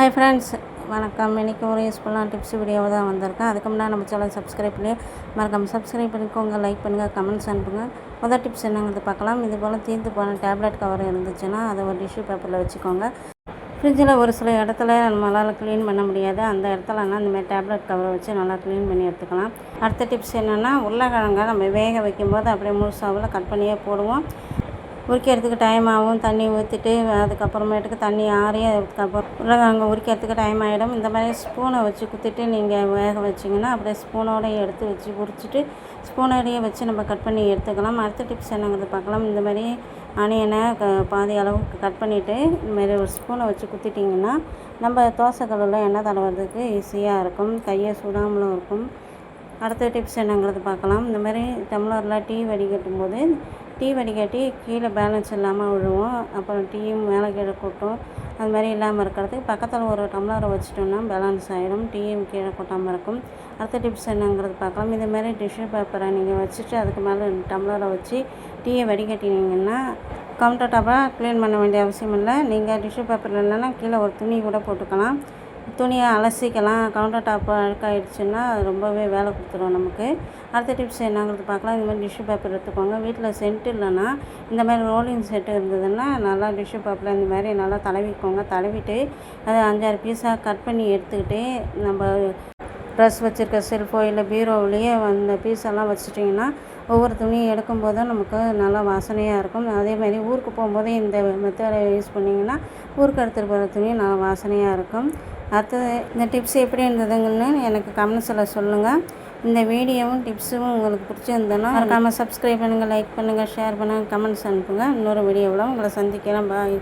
Hi friends வணக்கம். இன்றைக்கி ஒரு யூஸ்ஃபுல்லான டிப்ஸ் வீடியோவாக தான் வந்திருக்கேன் அதுக்கு முன்னாடி நம்ம சேனல் சப்ஸ்கிரைப் பண்ணி மறக்காமல் சப்ஸ்கிரைப் பண்ணிக்கோங்க லைக் பண்ணுங்கள் கமெண்ட்ஸ் அனுப்புங்க. முதல் டிப்ஸ் என்னங்கிறது பார்க்கலாம். இது போல் தீர்ந்து போன டேப்லெட் கவர் இருந்துச்சுன்னா அதை ஒரு டிஷ்யூ பேப்பரில் வச்சுக்கோங்க. ஃப்ரிட்ஜில் ஒரு சில இடத்துல நம்மளால் க்ளீன் பண்ண முடியாது. அந்த இடத்துலனா இந்தமாதிரி டேப்லெட் கவரை வச்சு நல்லா க்ளீன் பண்ணி எடுத்துக்கலாம். அடுத்த டிப்ஸ் என்னென்னா உருளைக்கிழங்க நம்ம வேக வைக்கும்போது அப்படியே முழுசாவில் கட் பண்ணியே போடுவோம். உரிக்கிறதுக்கு டைம் ஆகும். தண்ணி ஊற்றிட்டு அதுக்கப்புறமேட்டுக்கு தண்ணி ஆறி அதுக்கப்புறம் உருளைக்கிழங்கு உரிக்கிறதுக்கு டைம் ஆகிடும் இந்த மாதிரி ஸ்பூனை வச்சு குத்திட்டு நீங்கள் வேக வச்சிங்கன்னா அப்படியே ஸ்பூனோடய எடுத்து வச்சு உரிச்சிட்டு ஸ்பூனோடையே வச்சு நம்ம கட் பண்ணி எடுத்துக்கலாம். அடுத்த டிப்ஸ் என்னங்கிறது பார்க்கலாம். இந்த மாதிரி ஆனியனை க பாதி அளவுக்கு கட் பண்ணிவிட்டு இந்தமாரி ஒரு ஸ்பூனை வச்சு குத்திட்டிங்கன்னா நம்ம தோசை கல்லில் எண்ணெய் தடவுறதுக்கு ஈஸியாக இருக்கும். கையை சுடாமலும் இருக்கும். அடுத்த டிப்ஸ் என்னங்கிறது பார்க்கலாம். இந்த மாதிரி டம்ளரில் டீ வடிகட்டும் போது டீ வடிகட்டி கீழே பேலன்ஸ் இல்லாமல் விழுவோம் அப்புறம் டீயும் மேலே கீழே கொட்டும். அது மாதிரி இல்லாமல் இருக்கிறதுக்கு பக்கத்தில் ஒரு டம்ளரை வச்சுட்டோம்னா பேலன்ஸ் ஆகிடும் டீயும் கீழே கொட்டாமல் இருக்கும். அடுத்த டிப்ஸ் என்னங்கிறது பார்க்கலாம். இது மாதிரி டிஷ்யூ பேப்பரை நீங்கள் வச்சுட்டு அதுக்கு மேலே டம்ளரை வச்சு டீயை வடிகட்டினீங்கன்னா கவுண்டர் டாப்பாக க்ளீன் பண்ண வேண்டிய அவசியம் இல்லை. நீங்கள் டிஷ்யூ பேப்பர் இல்லைன்னா கீழே ஒரு துணி கூட போட்டுக்கலாம். துணியை அலசிக்கலாம் கவுண்டர் டாப் அழுக்காயிடுச்சுன்னா அது ரொம்பவே வேலை கொடுத்துரும் நமக்கு. அடுத்த டிப்ஸ் என்னங்கிறது பார்க்கலாம். இந்த மாதிரி டிஷ்யூ பேப்பர் எடுத்துக்கோங்க. வீட்டில் சென்ட் இல்லைன்னா இந்த மாதிரி ரோலிங் செட்டு இருந்ததுன்னா நல்லா டிஷ்யூ பேப்பரில் இந்த மாதிரி நல்லா தடவிக்கோங்க. தடவிட்டு அதை அஞ்சாறு பீஸாக கட் பண்ணி எடுத்துக்கிட்டு நம்ம ட்ரெஸ் வச்சுருக்க செல்ஃபோ இல்லை பீரோவிலேயே அந்த பீஸெல்லாம் வச்சுட்டிங்கன்னா ஒவ்வொரு துணியும் எடுக்கும்போதும் நமக்கு நல்லா வாசனையாக இருக்கும். அதேமாதிரி ஊருக்கு போகும்போதே இந்த மெத்தடை யூஸ் பண்ணிங்கன்னா ஊருக்கு எடுத்துகிட்டு போகிற துணி நல்லா வாசனையாக இருக்கும். அடுத்தது இந்த டிப்ஸ் எப்படி இருந்ததுங்கன்னு எனக்கு கமெண்ட்ஸில் சொல்லுங்கள் இந்த வீடியோவும் டிப்ஸும் உங்களுக்கு பிடிச்சிருந்ததுன்னா மறக்காமல் சப்ஸ்கிரைப் பண்ணுங்கள் லைக் பண்ணுங்கள் ஷேர் பண்ணுங்கள் கமெண்ட்ஸ் அனுப்புங்க. இன்னொரு வீடியோவில் உங்களை சந்திக்கலாம் பாய்